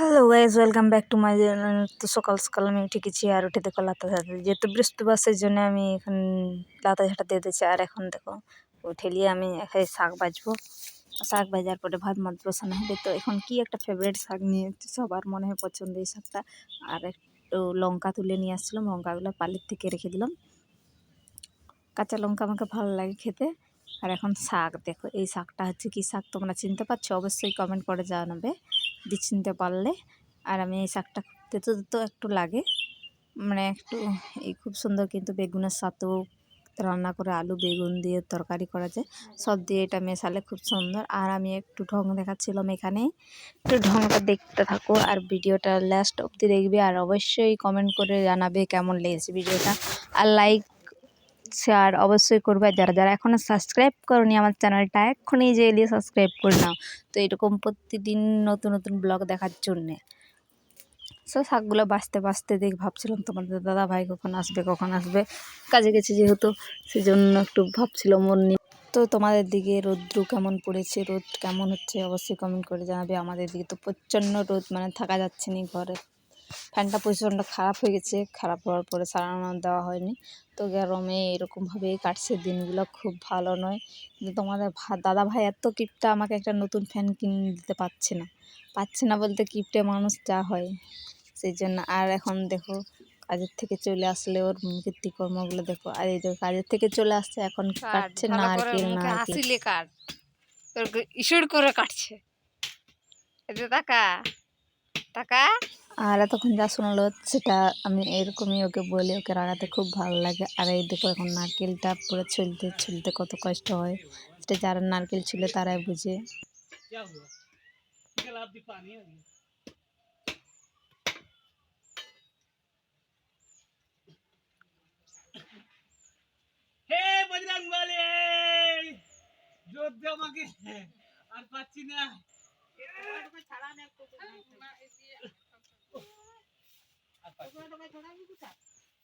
Hello guys welcome back to my তো সকাল সকাল আমি উঠে গেছি আর উঠে দেখো লাতা ঝাঁটা যেহেতু বৃহস্পতিবার, সেই জন্য আমি এখন লাতা ঝাঁটা দিয়ে দিয়েছি। আর এখন দেখো, উঠে উঠেলিয়ে আমি এখানে শাক বাজবো শাক ভাজার পরে ভাত মাত বসানো হবে। তো এখন কি একটা ফেভারিট শাক নিয়ে সবার মনে হয় পছন্দ এই শাকটা। আর একটু লঙ্কা তুলে নিয়ে আসছিলাম। লঙ্কাগুলো পালির থেকে রেখে দিলাম। কাঁচা লঙ্কা আমাকে ভালো লাগে খেতে। আর এখন শাক দেখো, এই শাকটা হচ্ছে কি শাক তোমরা চিনতে পারছ? অবশ্যই কমেন্ট করে জানাবে। চিনতে পারলে। আর আমি এই শাকটা তেতো তেতো একটু লাগে। মানে একটু এই খুব সুন্দর কিন্তু বেগুনের সাথেও রান্না করে আলু, বেগুন দিয়ে তরকারি করা যায়। সব দিয়ে এটা মেশালে খুব সুন্দর। আর আমি একটু ঢং দেখাচ্ছিলাম এখানে। একটু ঢংটা দেখতে থাকো আর ভিডিওটা লাস্ট অবধি দেখবে। আর অবশ্যই কমেন্ট করে জানাবে কেমন লেগেছে ভিডিওটা। আর লাইক শেয়ার অবশ্যই করবে। যারা যারা এখনও সাবস্ক্রাইব করনি আমার চ্যানেলটা এক্ষুনি যে এলিয়ে সাবস্ক্রাইব করে নাও। তো এরকম প্রতিদিন নতুন নতুন ব্লগ দেখার জন্যে। সো শাকগুলো বাঁচতে বাঁচতে দেখ, ভাবছিলাম তোমাদের, দাদা ভাই কখন আসবে কখন আসবে? কাজে গেছে যেহেতু সেই জন্য একটু ভাবছিলাম ওর নিয়ে। তো তোমাদের দিকে রৌদ্র কেমন পড়েছে? রোদ কেমন হচ্ছে? অবশ্যই কমেন্ট করে জানাবে। আমাদের দিকে তো প্রচণ্ড রোদ মানে থাকা যাচ্ছে না ঘরে। ফ্যানটা প্রচণ্ড খারাপ হয়ে গেছে খারাপ হওয়ার পরে সারানো দেওয়া হয়নি। তো গরমে এরকমভাবেই কাটছে দিনগুলো খুব ভালো নয়। কিন্তু তোমাদের দাদা ভাই এত কিপটা আমাকে একটা নতুন ফ্যান কিনে দিতে পারছে না। পাচ্ছে না বলতে কিপটে মানুষ যা হয়। সেই জন্য আর এখন দেখো কাজের থেকে চলে আসলে ওর কীর্তিকর্মগুলো দেখো। আর এই কাজের থেকে চলে আসছে এখন কাটছে না নারকেল কাট। তোর ইস্যুর করে কাটছে। এতে টাকা টাকা। আর এতক্ষণ যা শুনলো সেটা আমি এরকমই ওকে বলি, ওকে রাগাতে খুব ভালো লাগে। আর এই দেখো এখন নারকেলটা পুরো ছুলতে ছুলতে কত কষ্ট হয়। সেটা যারা নারকেল ছিল তারাই বুঝে। আর পাচ্ছি না।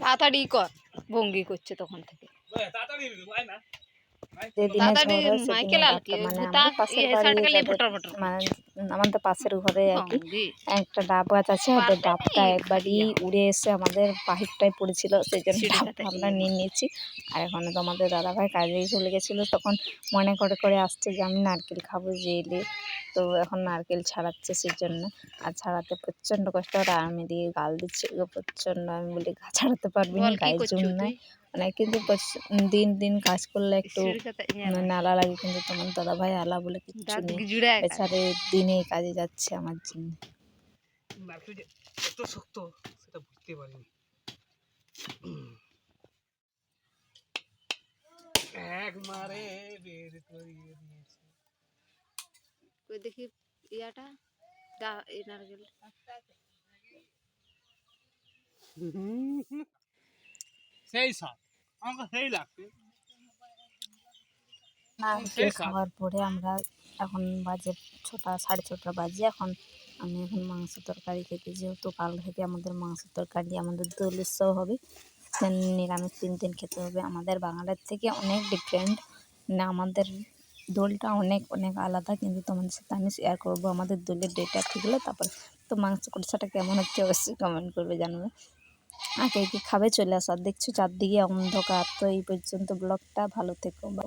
তাড়াতাড়ি কর ভঙ্গি করছে তখন থেকে। তাড়াতাড়ি আয় না। যেদিনে তাড়াতাড়ি ঝড় হয় মাইকেল সেদিনে আর কি ডাবটা মানে ভুতা আমাদের পাশের বাড়ি ইয়ে শার্টটা খালি যাদের মানে আমাদের পাশের ঘরে আর কি। একটা ডাব গাছ আছে ওদের ডাবটা একবারই উড়ে এসে আমাদের বাহিরটায় পড়েছিল সেই জন্য ডাবটা আমরা নিয়ে নিয়েছি। আর এখন তো আমাদের দাদাভাই কাজেই চলে গেছিল তখন মনে করে করে আসছে যে আমি নারকেল খাব যে এলে। তো এখন নারকেল ছাড়াচ্ছে সেই জন্য আর ছাড়াতে প্রচণ্ড কষ্ট আর আমি দিকে গাল দিচ্ছি প্রচণ্ড আমি বলি ছাড়াতে পারবি না গায়ের জন্য তুই? মানে কিন্তু দিন দিন কাজ করলে একটু সিঁড়ি কাটা ইয়ে। না। মানে লাগে কিন্তু তোমার দাদাভাই আলা বলে কিছু নেই। বেচারে দিনে কাজে যাচ্ছে আমার জন্য। এত শক্ত সেটা বুঝতে পারিনি। এক মারে বের করিয়ে দিয়েছে। কই দেখি ইয়াটা? দা এই নারকেল। সেই সাপ আমাকে সেই লাগছে। নারকেল খাওয়ার পরে আমরা এখন বাজে ছটা সাড়ে ছটা বাজে। এখন আমি এখন মাংস তরকারি খেতে যেহেতু কাল থেকে আমাদের মাংস তরকারি আমাদের দোল উৎসব হবে নিরামিষ তিন দিন খেতে হবে। আমাদের বাঙালির থেকে অনেক ডিফারেন্ট না আমাদের দোলটা অনেক অনেক আলাদা কিন্তু তোমাদের সাথে আমি শেয়ার করব আমাদের দোলের ডেটা ঠিক হলো তারপর তো মাংস কষাটা কেমন হচ্ছে অবশ্যই কমেন্ট করবে জানবে। আর কে কী খাবে চলে আসার দেখছ চারদিকে অন্ধকার তো এই পর্যন্ত ব্লগটা ভালো থেকো। বা